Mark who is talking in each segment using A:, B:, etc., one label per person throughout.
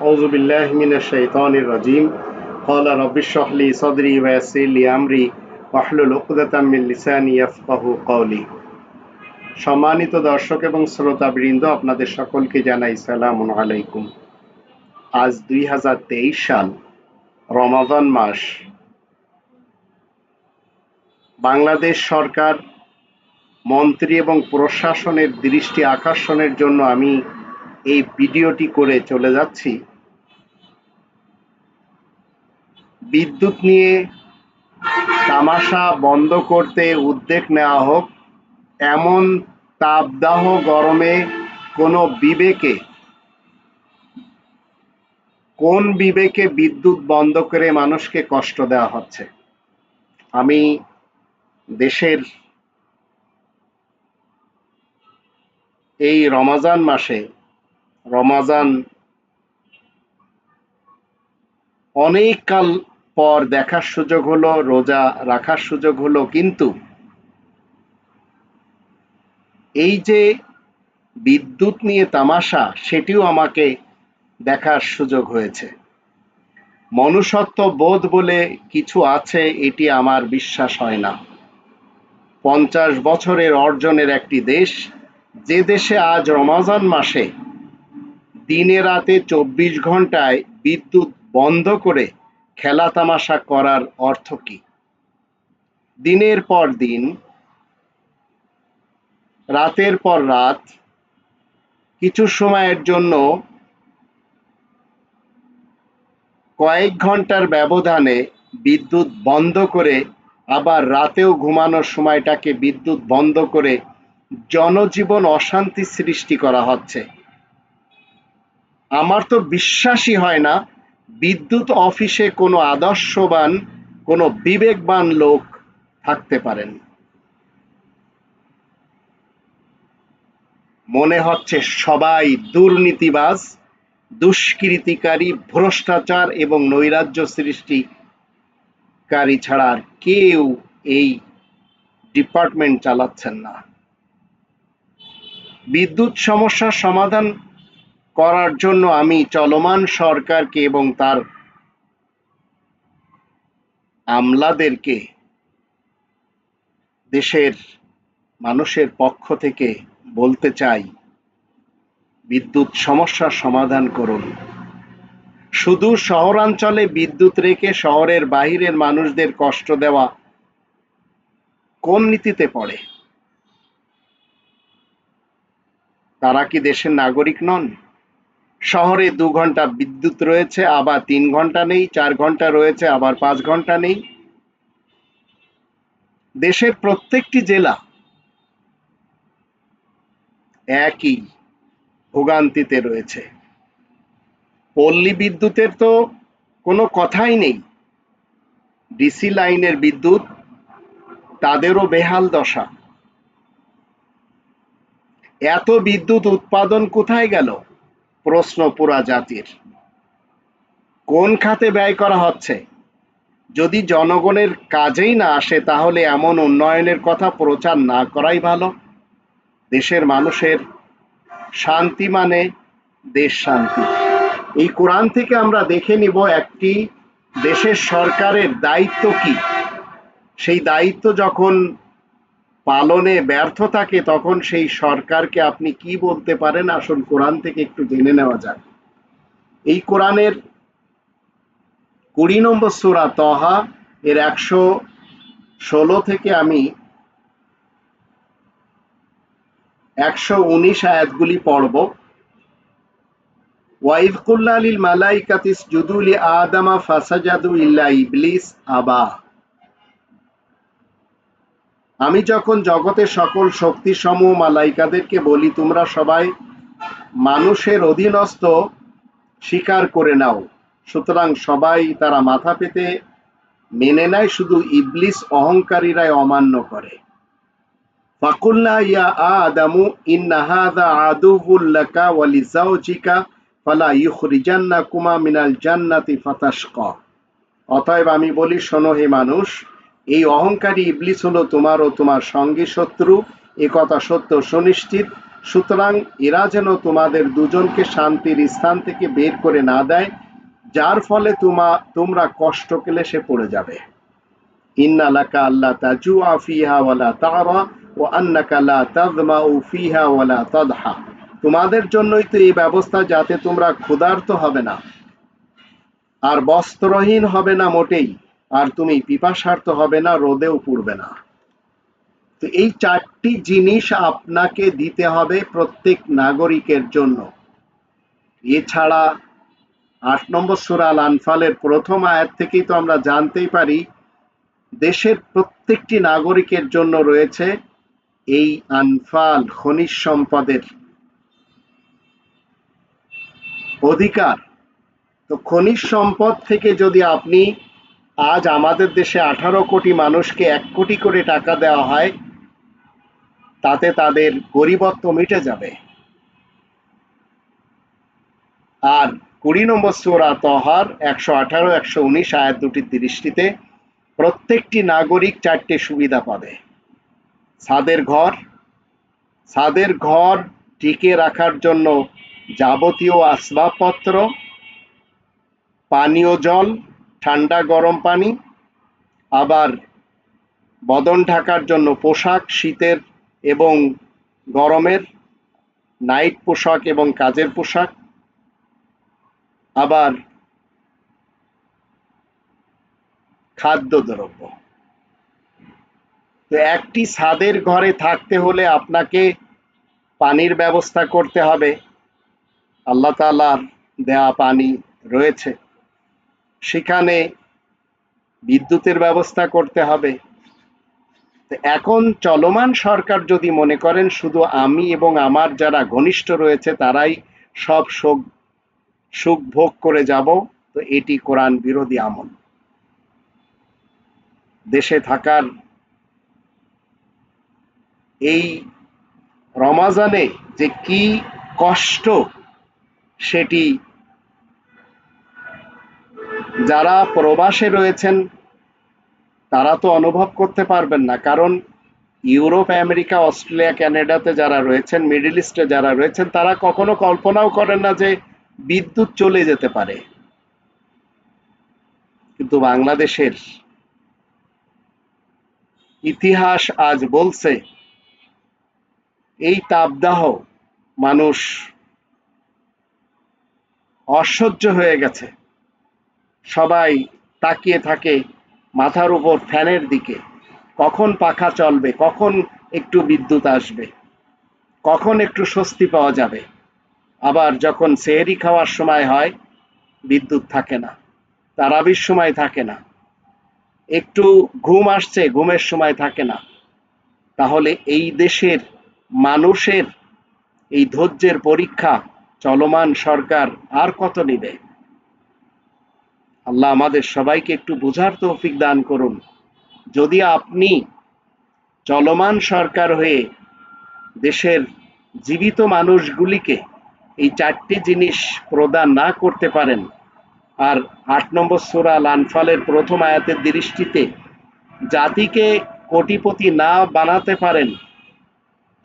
A: أعوذ بالله من الشيطان الرجيم قال رب اشرح لي صدري ويسر لي أمري واحلل عقدة من لساني يفقه قولي সম্মানিত দর্শক এবং শ্রোতাবৃন্দ আপনাদের সকলকে জানাই সালাম আলাইকুম আজ দুই হাজার তেইশ সাল রমাদান মাস বাংলাদেশ সরকার মন্ত্রী এবং প্রশাসনের দৃষ্টি আকর্ষণের জন্য আমি এই ভিডিওটি করে চলে যাচ্ছি। বিদ্যুৎ নিয়ে তামাশা বন্ধ করতে উদ্যোগ নেওয়া হোক, এমন তাপদাহ গরমে কোনো বিবেকে কোন বিবেকে বিদ্যুৎ বন্ধ করে মানুষকে কষ্ট দেওয়া হচ্ছে? আমি দেশের এই রমাজান মাসে রমাজান অনেক কাল পর দেখার সুযোগ হলো, রোজা রাখার সুযোগ হলো, কিন্তু এই যে বিদ্যুৎ নিয়ে তামাশা, সেটিও আমাকে দেখার সুযোগ হয়েছে। মনুষ্যত্ব বোধ বলে কিছু আছে, এটি আমার বিশ্বাস হয় না। পঞ্চাশ বছরের অর্জনের একটি দেশ, যে দেশে আজ রমাজান মাসে দিনে রাতে চব্বিশ ঘন্টায় বিদ্যুৎ বন্ধ করে খেলা তামাশা করার অর্থ কি? দিনের পর দিন, রাতের পর রাত, কিছু সময়ের জন্য কয়েক ঘণ্টার ব্যবধানে বিদ্যুৎ বন্ধ করে আবার রাতেও ঘুমানোর সময়টাকে বিদ্যুৎ বন্ধ করে জনজীবন অশান্তি সৃষ্টি করা হচ্ছে। আমার তো বিশ্বাসই হয় না, বিদ্যুৎ অফিসে কোনো আদর্শবান, কোনো বিবেকবান লোক থাকতে পারেন। মনে হচ্ছে সবাই দুর্নীতিবাজ, দুষ্কৃতিকারী, ভ্রষ্টাচার এবং নৈরাজ্য সৃষ্টিকারী ছাড়া আর কেউ এই ডিপার্টমেন্ট চালাচ্ছেন না। বিদ্যুৎ সমস্যার সমাধান করার জন্য আমি চলমান সরকারকে এবং তার আমলাদেরকে দেশের মানুষের পক্ষ থেকে বলতে চাই, বিদ্যুৎ সমস্যার সমাধান করুন। শুধু শহরাঞ্চলে বিদ্যুৎ রেখে শহরের বাহিরের মানুষদের কষ্ট দেওয়া কোন নীতিতে পড়ে? তারা কি দেশের নাগরিক নন? শহরে দু ঘণ্টা বিদ্যুৎ রয়েছে, আবার তিন ঘণ্টা নেই, চার ঘণ্টা রয়েছে, আবার পাঁচ ঘণ্টা নেই। দেশের প্রত্যেকটি জেলা একই ভোগান্তিতে রয়েছে। পল্লী বিদ্যুতের তো কোনো কথাই নেই। ডিসি লাইনের বিদ্যুৎ, তাদেরও বেহাল দশা। এত বিদ্যুৎ উৎপাদন কোথায় গেল? প্রশ্ন পুরা জাতির। কোন খাতে ব্যয় করা হচ্ছে? যদি জনগণের কাজেই না আসে, তাহলে এমন উন্নয়নের কথা প্রচার না করাই ভালো। দেশের মানুষের শান্তি মানে দেশ শান্তি। এই কোরআন থেকে আমরা দেখে নিব একটি দেশের সরকারের দায়িত্ব কি। সেই দায়িত্ব যখন পালনে ব্যর্থ থাকে তখন সেই সরকারকে আপনি কি বলতে পারেন? আসুন কোরআন থেকে একটু জেনে নেওয়া যাক। এই কোরআনের কুড়ি নম্বর সুরা তহা এর একশো ষোলো থেকে আমি একশো উনিশ আয়াতগুলি পড়ব। ওয়াইদ কুল্লালিল মালাইকাতিস জুদুলি আদামা ফাসাজাদু ইল্লা ইবলিস আবা। আমি যখন জগতের সকল শক্তি সমূহ মালাইকাদেরকে বলি, তোমরা সবাই মানুষের অধীনস্থ স্বীকার করে নাও। সুতরাং সবাই তারা মাথা পেতে মেনে নেয়, শুধু ইবলিস অহংকারীরাই অমান্য করে। ফাকুল্লা ইয়া আদামু ইন্না আদুউল লাকা ওয়া লিজাওজিকা ফালা ইউখরিজান্নাকুমা মিনাল জান্নাতি ফাতাশকা। অতএব আমি বলি, শোনো হে মানুষ এই অহংকারী ইবলিস হলো তোমার ও তোমার সঙ্গী শত্রু। এ কথা সত্য সুনিশ্চিত। সুতরাং এরা যেন তোমাদের দুজনকে শান্তির স্থান থেকে বের করে না দেয়, যার ফলে তোমা, তোমরা কষ্ট ক্লেশে পড়ে যাবে। ইন্না লাকা আল্লাহ তাজুআ ফিহা ওয়ালা তারা ওয়া আন্নাকা তাযমাউ ফিহা ওয়ালা তাদহা। তোমাদের জন্যই তো এই ব্যবস্থা, যাতে তোমরা ক্ষুধার্ত হবে না। আর বস্ত্রহীন হবে না মোটেই। আর তুমি পিপাসার্থ হবে না, রোদেও পুড়বে না। তো এই চারটি জিনিস আপনাকে দিতে হবে প্রত্যেক নাগরিকের জন্য। এছাড়া আট নম্বর সুরাল আনফালের প্রথম আয়াত থেকেই তো আমরা জানতেই পারি, দেশের প্রত্যেকটি নাগরিকের জন্য রয়েছে এই আনফাল, খনিজ সম্পদের অধিকার। তো খনিজ সম্পদ থেকে যদি আপনি আজ আমাদের দেশে আঠারো কোটি মানুষকে এক কোটি করে টাকা দেওয়া হয়, তাতে তাদের গরিবত্ব মিটে যাবে। আর কুড়ি নম্বর সুরা তহার একশো আঠারো, একশো উনিশ, আয়াত দুটি তিরিশটিতে প্রত্যেকটি নাগরিক চারটে সুবিধা পাবে। ছাদের ঘর ছাদের ঘর টিকে রাখার জন্য যাবতীয় আসবাবপত্র, পানীয় জল ঠান্ডা গরম পানি, আবার বদন ঢাকার জন্য পোশাক শীতের এবং গরমের নাইট পোশাক এবং কাজের পোশাক, আবার খাদ্যদ্রব্য। তো একটি ছাদের ঘরে থাকতে হলে আপনাকে পানির ব্যবস্থা করতে হবে। আল্লাহ তালার দেয়া পানি রয়েছে। সেখানে বিদ্যুতের ব্যবস্থা করতে হবে। এখন চলমান সরকার যদি মনে করেন, শুধু আমি এবং আমার যারা ঘনিষ্ঠ রয়েছে, তারাই সব সুখ সুখ ভোগ করে যাব। তো এটি কোরআন বিরোধী আমল। দেশে থাকার এই রমাজানে যে কি কষ্ট, সেটি যারা প্রবাসে রয়েছেন, তারা তো অনুভব করতে পারবেন না। কারণ ইউরোপ, আমেরিকা, অস্ট্রেলিয়া কানাডাতে যারা রয়েছেন, মিডল ইস্টে যারা রয়েছেন, তারা কখনো কল্পনাও করেন না যে বিদ্যুৎ চলে যেতে পারে। কিন্তু বাংলাদেশের ইতিহাস আজ বলছে, এই তাপদাহ মানুষ অসহ্য হয়ে গেছে। সবাই তাকিয়ে থাকে মাথার উপর ফ্যানের দিকে। কখন পাখা চলবে? কখন একটু বিদ্যুৎ আসবে? কখন একটু স্বস্তি পাওয়া যাবে? আবার যখন সেহরি খাওয়ার সময় হয়, বিদ্যুৎ থাকে না, তারাবির সময় থাকে না। একটু ঘুম আসছে, ঘুমের সময় থাকে না। তাহলে এই দেশের মানুষের এই ধৈর্যের পরীক্ষা চলমান সরকার আর কত নিবে? আল্লাহ আমাদের সবাইকে একটু বোঝার তৌফিক দান করুন। যদি আপনি চলমান সরকার হয়ে দেশের জীবিত মানুষগুলিকে এই চারটি জিনিস প্রদান না করতে পারেন, আর আট নম্বর সোরা লানফালের প্রথম আয়াতের দৃষ্টিতে জাতিকে কোটিপতি না বানাতে পারেন,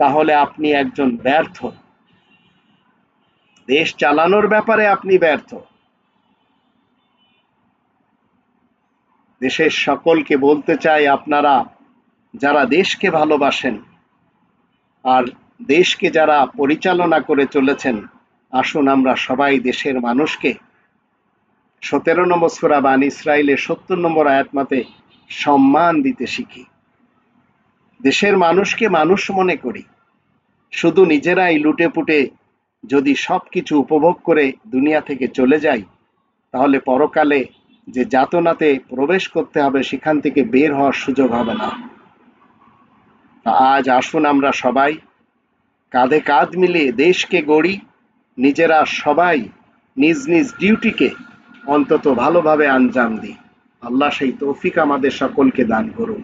A: তাহলে আপনি একজন ব্যর্থ। দেশ চালানোর ব্যাপারে আপনি ব্যর্থ। দেশের সকলকে বলতে চাই আপনারা যারা দেশকে ভালোবাসেন আর দেশকে যারা পরিচালনা করে চলেছেন, আসুন আমরা সবাই দেশের মানুষকে সতেরো নম্বর সুরা বান ইসরায়েলের সত্তর নম্বর আয়াতমাতে সম্মান দিতে শিখি। দেশের মানুষকে মানুষ মনে করি। শুধু নিজেরাই লুটে পুটে যদি সব কিছু উপভোগ করে দুনিয়া থেকে চলে যাই, তাহলে পরকালে যে যাতনাতে প্রবেশ করতে হবে সেখান থেকে বের হওয়ার সুযোগ হবে না। আজ আসুন আমরা সবাই, কাঁধে কাঁধ মিলিয়ে দেশকে গড়ি, নিজেরা সবাই নিজ নিজ ডিউটিকে অন্তত ভালোভাবে আঞ্জাম দিই। আল্লাহ সেই তৌফিক আমাদের সকলকে দান করুন।